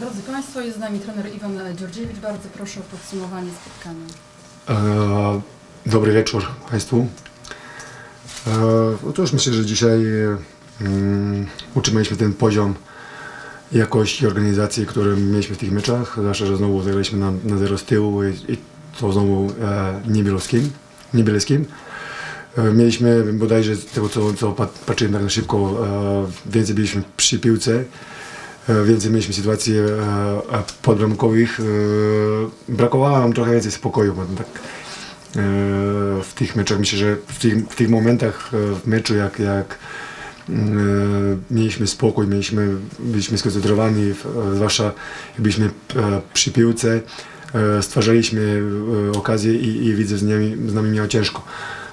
Drodzy Państwo, jest z nami trener Iwan Dziordziewicz. Bardzo proszę o podsumowanie spotkania. E, Dobry wieczór Państwu. E, Otóż myślę, że dzisiaj mm, utrzymaliśmy ten poziom jakości organizacji, który mieliśmy w tych meczach. Zwłaszcza, że znowu zagraliśmy na, na zero z tyłu i, i to znowu e, niebielskim. niebielskim. E, Mieliśmy bodajże z tego, co, co pat- patrzyłem tak na szybko, e, więcej byliśmy przy piłce. E, Więcej mieliśmy sytuacji podbramkowych. Brakowało nam trochę więcej spokoju, bo tak w tych meczach myślę, że w tych, w tych momentach w meczu, jak, jak mieliśmy spokój, mieliśmy, byliśmy skoncentrowani, zwłaszcza byliśmy przy piłce, stwarzaliśmy okazję i, i widzę z z nami miało ciężko.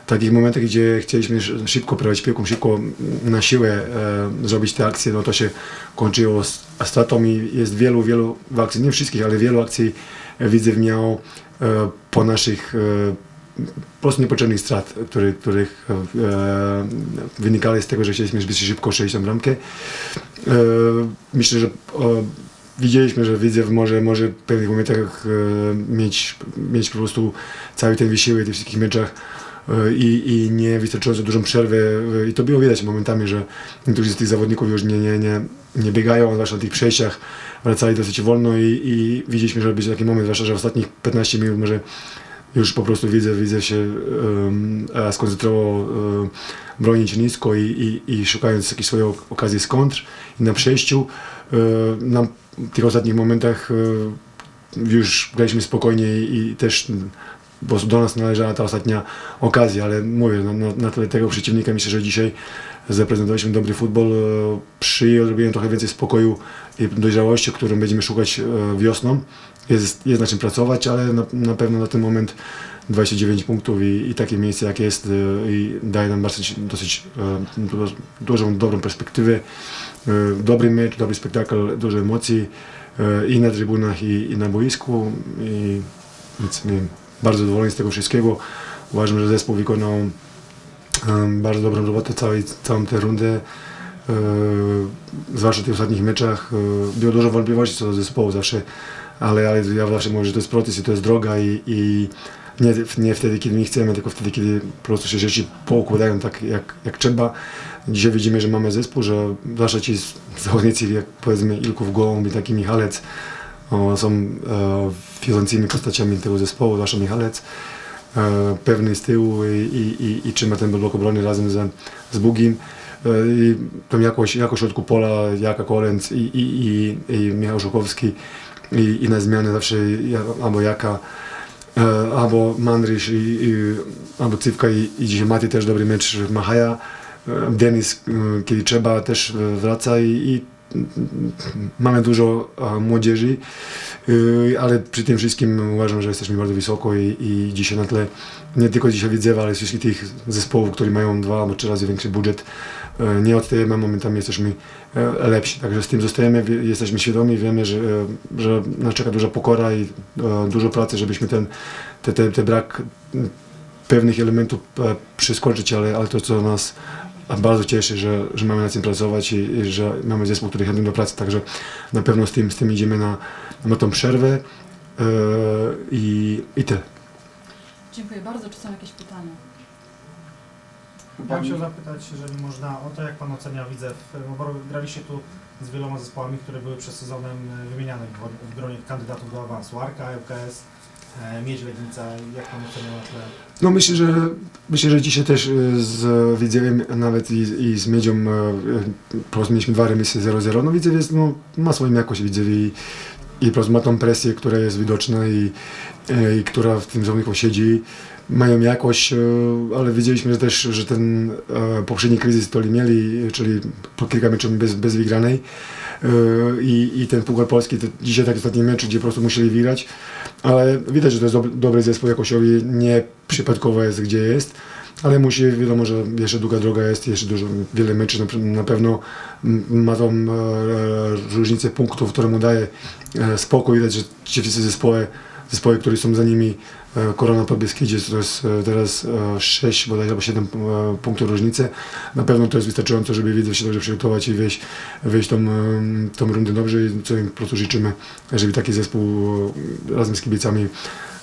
Takich momentach, gdzie chcieliśmy sz- szybko prowadzić piłką, szybko na siłę e, zrobić te akcje, no to się kończyło stratą i jest wielu, wielu akcji, nie wszystkich, ale wielu akcji e, Widzew miał e, po naszych e, po prostu niepotrzebnych strat, który, których e, wynikały z tego, że chcieliśmy zbyt szybko strzelić tą bramkę. E, myślę, że o, widzieliśmy, że Widzew może, może w pewnych momentach e, mieć, mieć po prostu cały ten wysiłek w tych wszystkich meczach e, i, i nie wystarczająco dużą przerwę e, i to było widać momentami, że niektórzy z tych zawodników już nie, nie, nie, nie biegają, zwłaszcza na tych przejściach wracali dosyć wolno i, i widzieliśmy, że będzie taki moment, zwłaszcza, że w ostatnich 15 minut może już po prostu widzę, widzę się um, e, skoncentrował um, bronić nisko i, i, i szukając jakiejś swojej ok- okazji z kontr i na przejściu. E, na tych ostatnich momentach e, już graliśmy spokojnie i, i też prostu do nas należała ta ostatnia okazja, ale mówię, na, na, na tle tego przeciwnika myślę, że dzisiaj zaprezentowaliśmy dobry futbol e, przy odrobieniu trochę więcej spokoju i dojrzałości, którą będziemy szukać e, wiosną. Jest, jest na czym pracować, ale na, na pewno na ten moment 29 punktów i, i takie miejsce jak jest e, daje nam dosyć, dosyć du- dużą, dobrą perspektywę. Dobry mecz, dobry spektakl, dużo emocji i na trybunach i, i na boisku i więc my bardzo zadowoleni z tego wszystkiego. Uważam, że zespół wykonał em, bardzo dobrą robotę całej, całą tę rundę. E, zwłaszcza w tych ostatnich meczach e, było dużo wątpliwości co do zespołu zawsze, ale, ale ja zawsze mówię, że to jest proces i to jest droga i, i nie, nie wtedy, kiedy my chcemy, tylko wtedy, kiedy po prostu się rzeczy poukładają tak, jak, jak trzeba. Dzisiaj widzimy, że mamy zespół, że zwłaszcza ci zawodnicy, jak powiedzmy Ilków Gołąb i taki Michalec, są e, wiodącymi postaciami tego zespołu, zwłaszcza Michalec, e, pewny z tyłu i, i, i, trzyma ten blok obrony razem z, z Bugim. E, I tą jakość, jakość środku pola, Jaka Kolenc i, i, i, i Michał Żukowski i, i na zmianę zawsze albo Jaka, albo Mandryś, i, i, albo Cywka i, i dzisiaj Mati też dobry mecz Machaja. Denis, kiedy trzeba, też wraca i, i mamy dużo e, młodzieży, e, ale przy tym wszystkim uważam, że jesteśmy bardzo wysoko i, i dzisiaj na tle nie tylko dzisiaj Widzewa, ale wszystkich tych zespołów, które mają dwa albo trzy razy większy budżet, e, nie odstajemy, momentami jesteśmy lepsi. Także z tym zostajemy, jesteśmy świadomi, wiemy, że, że nas czeka duża pokora i dużo pracy, żebyśmy ten, te, te, te brak pewnych elementów przeskoczyć, ale, ale to, co nas bardzo cieszy, że, że mamy na tym pracować i, i że mamy zespół, który chętny do pracy, także na pewno z tym, z tym idziemy na, na tą przerwę e, i, i tyle. Dziękuję bardzo. Czy są jakieś pytania? Ja bym chciał zapytać, jeżeli można, o to jak Pan ocenia Widzew, bo graliście tu z wieloma zespołami, które były przed sezonem e, wymieniane w, w gronie kandydatów do awansu. Arka, ŁKS, e, Miedź Legnica, jak Pan ocenia na tle? No myślę, że myślę, że dzisiaj też e, z Widzewiem nawet i, i z Miedzią e, mieliśmy dwa remisy 0-0. No Widzew no, ma swoją jakość Widzew i, i ma tą presję, która jest widoczna i, i która w tym zawodniku siedzi. Mają jakość, ale widzieliśmy że też, że ten poprzedni kryzys, który mieli, czyli po kilka meczów bez, bez wygranej i, i ten Puchar Polski, dzisiaj taki ostatni mecz, gdzie po prostu musieli wygrać, ale widać, że to jest dobry, zespół jakościowy, nie przypadkowo jest gdzie jest, ale musi, wiadomo, że jeszcze długa droga jest, jeszcze dużo, wiele meczy na, pewno ma tą e, różnicę punktów, które mu daje e, spokój, widać, że ci wszyscy zespoły, zespoły, które są za nimi e, Korona po Beskidzie to jest e, teraz e, 6 bodajże albo 7 e, punktów różnicy. Na pewno to jest wystarczająco, żeby Widzew się dobrze przygotować i wyjść, wyjść tą, e, tą rundę dobrze i co im po prostu życzymy, żeby taki zespół e, razem z kibicami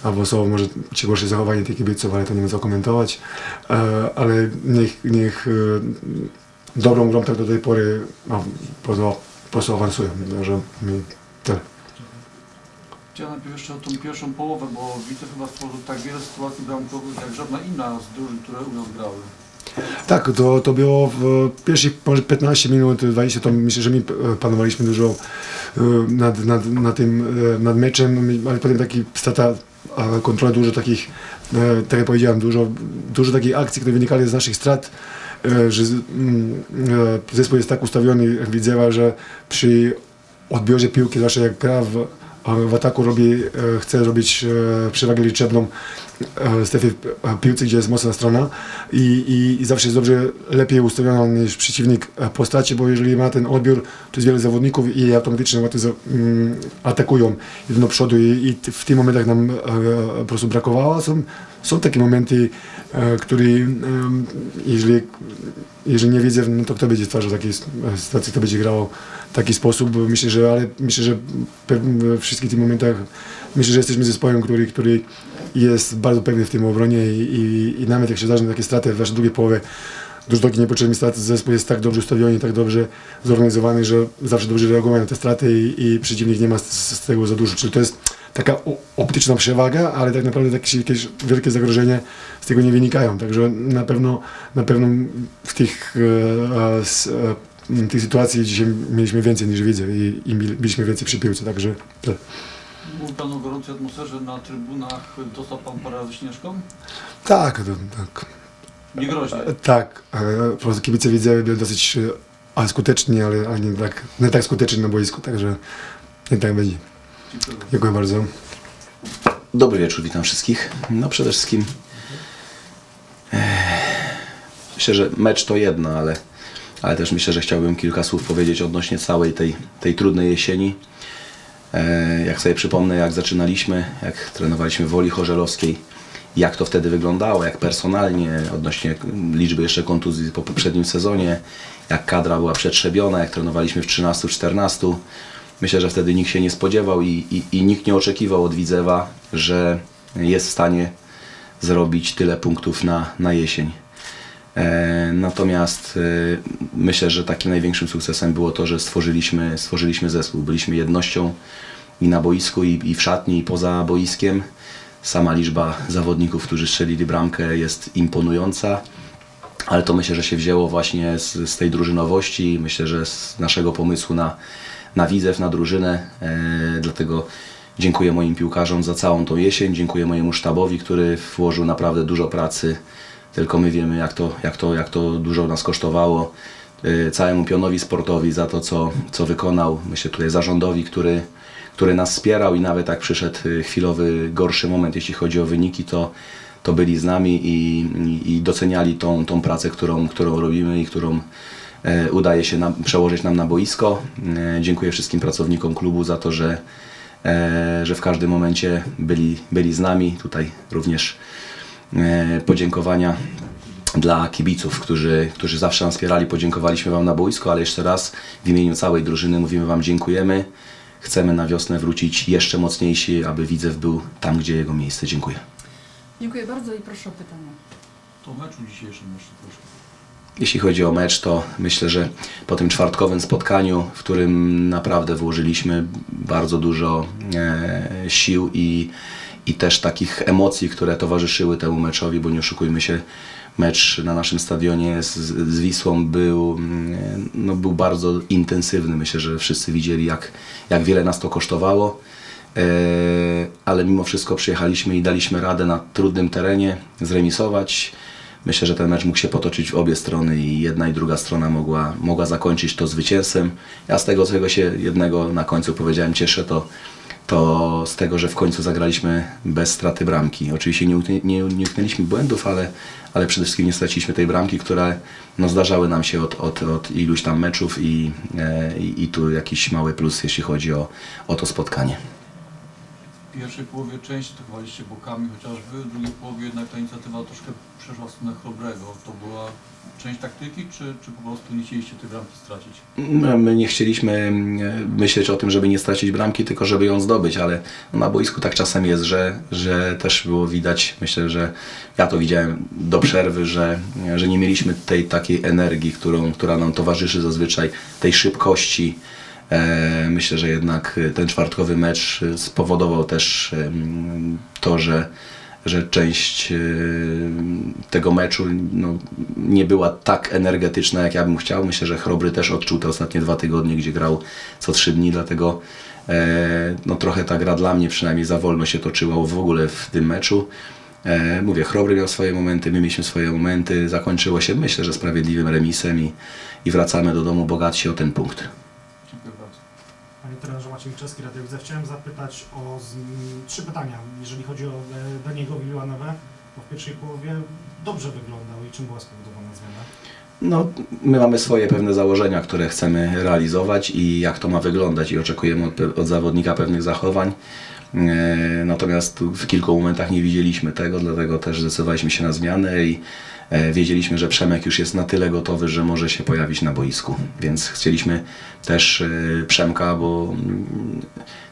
awansował. Może ci gorsze zachowanie tych kibiców, ale to nie ma co komentować, e, ale niech, niech e, dobrą grą tak do tej pory no, po prostu awansują, że mi tyle. Chciałem najpierw jeszcze o tą pierwszą połowę, bo widzę chyba stworzył tak wiele sytuacji bramkowych jak żadna inna z drużyn, które u nas grały. Tak, to, to było w pierwszych może 15 minut, 20, to myślę, że my e, panowaliśmy dużo e, nad, nad, nad tym, e, nad meczem, ale potem taki strata e, kontrola, dużo takich, e, tak jak powiedziałem, dużo, dużo takich akcji, które wynikały z naszych strat, e, że mm, e, zespół jest tak ustawiony, Widzewa, że przy odbiorze piłki, zawsze jak gra w, w ataku robi, e, chce robić e, przewagę liczebną e, strefie piłce, gdzie jest mocna strona i, i, i zawsze jest dobrze lepiej ustawiona niż przeciwnik po stracie, bo jeżeli ma ten odbiór, to jest wiele zawodników i automatycznie mm, atakują do przodu i, i w tych momentach nam po prostu brakowało. Są, są takie momenty, e, które em, jeżeli, jeżeli nie widzę, no to kto będzie stwarzał takie s- sytuacje, kto będzie grał w taki sposób, myślę, że ale myślę, że we wszystkich tych momentach myślę, że jesteśmy zespołem, który, który jest bardzo pewny w tym obronie i, i, i nawet jak się zdarzą takie straty w naszej drugiej połowie, dużo takich niepotrzebnych strat, zespół jest tak dobrze ustawiony, tak dobrze zorganizowany, że zawsze dobrze reaguje na te straty i, i przeciwnik nie ma z, z tego za dużo. Czyli to jest taka optyczna przewaga, ale tak naprawdę takie jakieś wielkie zagrożenie z tego nie wynikają. Także na pewno, na pewno w tych, e, e, e, tych sytuacji dzisiaj mieliśmy więcej niż widzę i, i byliśmy więcej przy piłce, także. Mówił Pan o gorącej atmosferze na trybunach. Dostał Pan parę razy śnieżką? Tak, tak. Nie groźnie. Tak, e, po prostu kibice widzę dosyć e, ale nie, tak, nie tak skuteczni na boisku, także nie tak będzie. Dziękuję. Bardzo. Dobry wieczór, witam wszystkich. No przede wszystkim eh, myślę, że mecz to jedno, ale, ale też myślę, że chciałbym kilka słów powiedzieć odnośnie całej tej, tej trudnej jesieni. E, Jak sobie przypomnę, jak zaczynaliśmy, jak trenowaliśmy w Woli Chorzelowskiej, jak to wtedy wyglądało, jak personalnie, odnośnie liczby jeszcze kontuzji po poprzednim sezonie, jak kadra była przetrzebiona, jak trenowaliśmy w 13-14. Myślę, że wtedy nikt się nie spodziewał i, i, i nikt nie oczekiwał od Widzewa, że jest w stanie zrobić tyle punktów na, na jesień. E, natomiast e, myślę, że takim największym sukcesem było to, że stworzyliśmy, stworzyliśmy zespół. Byliśmy jednością i na boisku, i, i w szatni, i poza boiskiem. Sama liczba zawodników, którzy strzelili bramkę jest imponująca. Ale to myślę, że się wzięło właśnie z, z tej drużynowości, myślę, że z naszego pomysłu na, na widzew, na drużynę. E, dlatego dziękuję moim piłkarzom za całą tą jesień, dziękuję mojemu sztabowi, który włożył naprawdę dużo pracy. Tylko my wiemy, jak to, jak to, jak to dużo nas kosztowało. E, całemu pionowi sportowi za to, co, co wykonał. Myślę tutaj zarządowi, który, który nas wspierał i nawet jak przyszedł e, chwilowy, gorszy moment, jeśli chodzi o wyniki, to, to byli z nami i, i, doceniali tą, tą pracę, którą, którą robimy i którą udaje się nam, przełożyć nam na boisko. E, dziękuję wszystkim pracownikom klubu za to, że, e, że w każdym momencie byli, byli z nami. Tutaj również e, podziękowania dla kibiców, którzy, którzy zawsze nas wspierali. Podziękowaliśmy Wam na boisko, ale jeszcze raz w imieniu całej drużyny mówimy Wam dziękujemy. Chcemy na wiosnę wrócić jeszcze mocniejsi, aby Widzew był tam, gdzie jego miejsce. Dziękuję. Dziękuję bardzo i proszę o pytania. To meczu dzisiejszym jeszcze proszę. Jeśli chodzi o mecz, to myślę, że po tym czwartkowym spotkaniu, w którym naprawdę włożyliśmy bardzo dużo e, sił i, i też takich emocji, które towarzyszyły temu meczowi, bo nie oszukujmy się, mecz na naszym stadionie z, z Wisłą był, mm, no, był bardzo intensywny. Myślę, że wszyscy widzieli, jak, jak wiele nas to kosztowało. E, ale mimo wszystko przyjechaliśmy i daliśmy radę na trudnym terenie zremisować. Myślę, że ten mecz mógł się potoczyć w obie strony i jedna i druga strona mogła, mogła zakończyć to zwycięstwem. Ja z tego, czego się jednego na końcu powiedziałem cieszę, to, to z tego, że w końcu zagraliśmy bez straty bramki. Oczywiście nie, nie, błędów, ale, ale przede wszystkim nie straciliśmy tej bramki, które no, zdarzały nam się od, od, od iluś tam meczów i, e, i, i tu jakiś mały plus, jeśli chodzi o, o to spotkanie. Pierwszej połowie części atakowaliście bokami chociażby, w drugiej połowie jednak ta inicjatywa troszkę przeszła w stronę Chrobrego. To była część taktyki, czy, czy po prostu nie chcieliście tej bramki stracić? No, My nie chcieliśmy mm, myśleć o tym, żeby nie stracić bramki, tylko żeby ją zdobyć, ale na boisku tak czasem jest, że, że też było widać, myślę, że ja to widziałem do przerwy, że, że nie mieliśmy tej takiej energii, którą, która nam towarzyszy zazwyczaj, tej szybkości. E, Myślę, że jednak ten czwartkowy mecz spowodował też to, że, że część e, tego meczu no, nie była tak energetyczna, jak ja bym chciał. Myślę, że Chrobry też odczuł te ostatnie dwa tygodnie, gdzie grał co trzy dni, dlatego e, no, trochę ta gra dla mnie przynajmniej za wolno się toczyła w ogóle w tym meczu. E, mówię, Chrobry miał swoje momenty, my mieliśmy swoje momenty. Zakończyło się myślę, że sprawiedliwym remisem i, i wracamy do domu bogatsi o ten punkt. Trenerze Maciej Milczewski, Radio Widzę. Chciałem zapytać o z, trzy pytania. Jeżeli chodzi o e, Daniego Villanowę, to w pierwszej połowie dobrze wyglądał i czym była spowodowana zmiana? No, my mamy swoje pewne założenia, które chcemy realizować i jak to ma wyglądać i oczekujemy od, od zawodnika pewnych zachowań. E, Natomiast w kilku momentach nie widzieliśmy tego, dlatego też zdecydowaliśmy się na zmianę i e, wiedzieliśmy, że Przemek już jest na tyle gotowy, że może się pojawić na boisku. Więc chcieliśmy też e, Przemka, bo mm,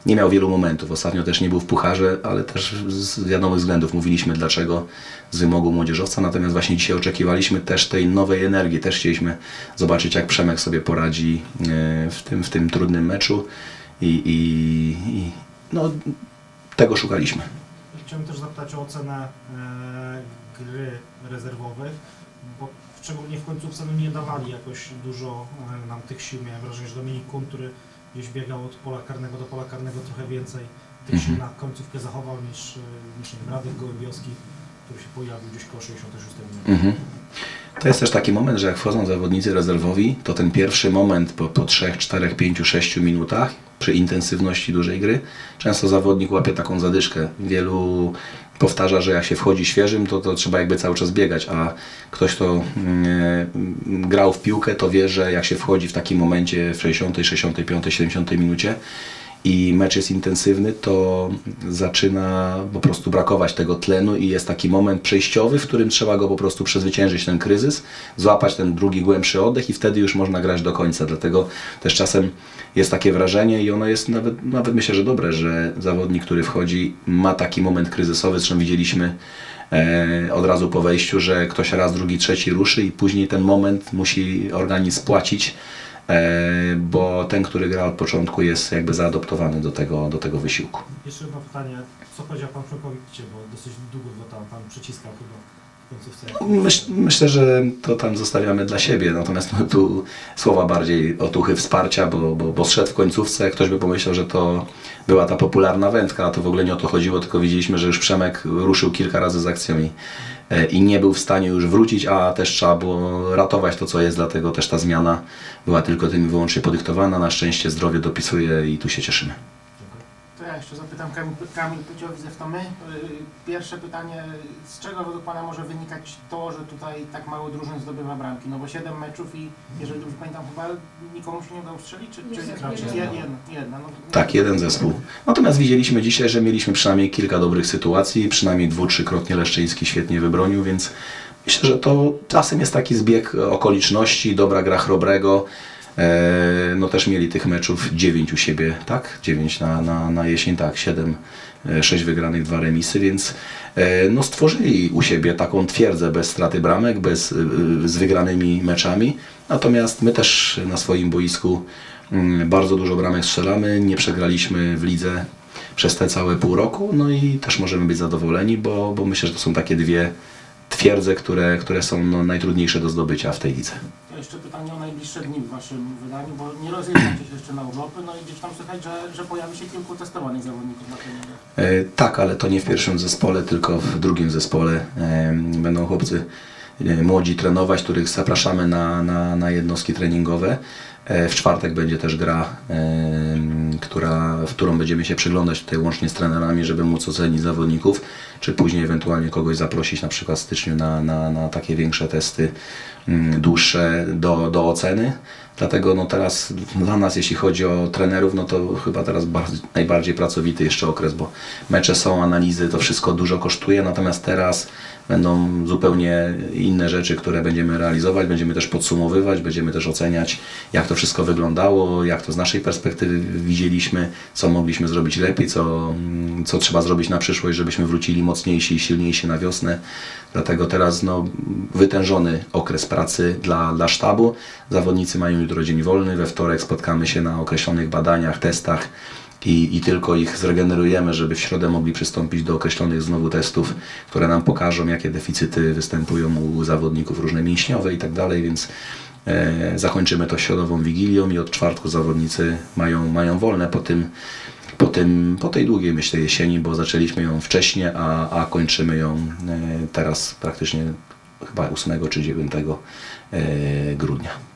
nie miał wielu momentów. Ostatnio też nie był w pucharze, ale też z wiadomych względów mówiliśmy dlaczego z wymogu młodzieżowca. Natomiast właśnie dzisiaj oczekiwaliśmy też tej nowej energii. Też chcieliśmy zobaczyć, jak Przemek sobie poradzi w tym, w tym trudnym meczu i, i, i no, tego szukaliśmy. Chciałem też zapytać o ocenę e, gry rezerwowych, bo szczególnie w końcówce no, nie dawali jakoś dużo e, nam tych sił. Miałem wrażenie, że Dominik Kun, który gdzieś biegał od pola karnego do pola karnego trochę więcej tych sił Mhm. na końcówkę zachował niż, e, niż nie wiem, Radek Gołębiowski, który się pojawił gdzieś koło 66 minuty. Mhm. To jest też taki moment, że jak wchodzą zawodnicy rezerwowi, to ten pierwszy moment po, po 3, 4, 5, 6 minutach przy intensywności dużej gry, często zawodnik łapie taką zadyszkę. Wielu powtarza, że jak się wchodzi świeżym, to, to trzeba jakby cały czas biegać, a ktoś, kto mm, grał w piłkę, to wie, że jak się wchodzi w takim momencie w 60, 65, 70 minucie, i mecz jest intensywny, to zaczyna po prostu brakować tego tlenu i jest taki moment przejściowy, w którym trzeba go po prostu przezwyciężyć ten kryzys, złapać ten drugi głębszy oddech i wtedy już można grać do końca. Dlatego też czasem jest takie wrażenie i ono jest nawet, nawet myślę, że dobre, że zawodnik, który wchodzi ma taki moment kryzysowy, zresztą widzieliśmy e, od razu po wejściu, że ktoś raz, drugi, trzeci ruszy i później ten moment musi organizm spłacić, bo ten, który gra od początku jest jakby zaadoptowany do tego, do tego wysiłku. Jeszcze jedno pytanie, co powiedział Pan Frankowicie, bo dosyć długo go tam Pan przyciskał chyba końcówce. Myśl, myślę, że to tam zostawiamy dla siebie, natomiast no, tu słowa bardziej otuchy wsparcia, bo, bo, bo zszedł w końcówce, ktoś by pomyślał, że to była ta popularna wędka, a to w ogóle nie o to chodziło, tylko widzieliśmy, że już Przemek ruszył kilka razy z akcją i, e, i nie był w stanie już wrócić, a też trzeba było ratować to, co jest, dlatego też ta zmiana była tylko tym wyłącznie podyktowana. Na szczęście zdrowie dopisuje i tu się cieszymy. Zapytam Kamil, Kamil Pyciowicz, to my. Y, Pierwsze pytanie, z czego według Pana może wynikać to, że tutaj tak mało drużyn zdobywa bramki? No bo 7 meczów i jeżeli dobrze pamiętam, chyba nikomu się nie udało strzelić, czy, czy jedna, jedna, no, Tak, jeden zespół. Natomiast widzieliśmy dzisiaj, że mieliśmy przynajmniej kilka dobrych sytuacji, przynajmniej dwu, trzykrotnie Leszczyński świetnie wybronił, więc myślę, że to czasem jest taki zbieg okoliczności, dobra gra Chrobrego. E, no też mieli tych meczów 9 u siebie, tak? 9 na, na, na jesień, tak, 7, 6 wygranych, 2 remisy, więc e, no stworzyli u siebie taką twierdzę bez straty bramek, bez, e, z wygranymi meczami. Natomiast my też na swoim boisku mm, bardzo dużo bramek strzelamy, nie przegraliśmy w lidze przez te całe pół roku, no i też możemy być zadowoleni, bo, bo myślę, że to są takie dwie twierdze, które, które są no, najtrudniejsze do zdobycia w tej lidze. To jeszcze pytanie o najbliższe dni w Waszym wydaniu, bo nie rozjeżdżacie się jeszcze na urlopy, no i gdzieś tam słychać, że, że pojawi się kilku testowanych zawodników na treningu. E, Tak, ale to nie w pierwszym zespole, tylko w drugim zespole. E, Będą chłopcy e, młodzi trenować, których zapraszamy na, na, na jednostki treningowe. E, W czwartek będzie też gra, em, która, w którą będziemy się przyglądać tutaj łącznie z trenerami, żeby móc ocenić zawodników, czy później ewentualnie kogoś zaprosić na przykład w styczniu na, na, na takie większe testy mm, dłuższe do, do oceny. Dlatego no teraz dla nas, jeśli chodzi o trenerów, no to chyba teraz najbardziej pracowity jeszcze okres, bo mecze są, analizy, to wszystko dużo kosztuje, natomiast teraz będą zupełnie inne rzeczy, które będziemy realizować, będziemy też podsumowywać, będziemy też oceniać, jak to wszystko wyglądało, jak to z naszej perspektywy widzieliśmy, co mogliśmy zrobić lepiej, co, mm, co trzeba zrobić na przyszłość, żebyśmy wrócili mocniejsi i silniejsi na wiosnę. Dlatego teraz no, wytężony okres pracy dla, dla sztabu. Zawodnicy mają jutro dzień wolny, we wtorek spotkamy się na określonych badaniach, testach i, i tylko ich zregenerujemy, żeby w środę mogli przystąpić do określonych znowu testów, które nam pokażą, jakie deficyty występują u zawodników różne mięśniowe i tak dalej, więc e, zakończymy to środową wigilią i od czwartku zawodnicy mają, mają wolne po tym, po, tym, po tej długiej myślę jesieni, bo zaczęliśmy ją wcześniej, a, a kończymy ją e, teraz praktycznie chyba 8 czy 9 e, grudnia.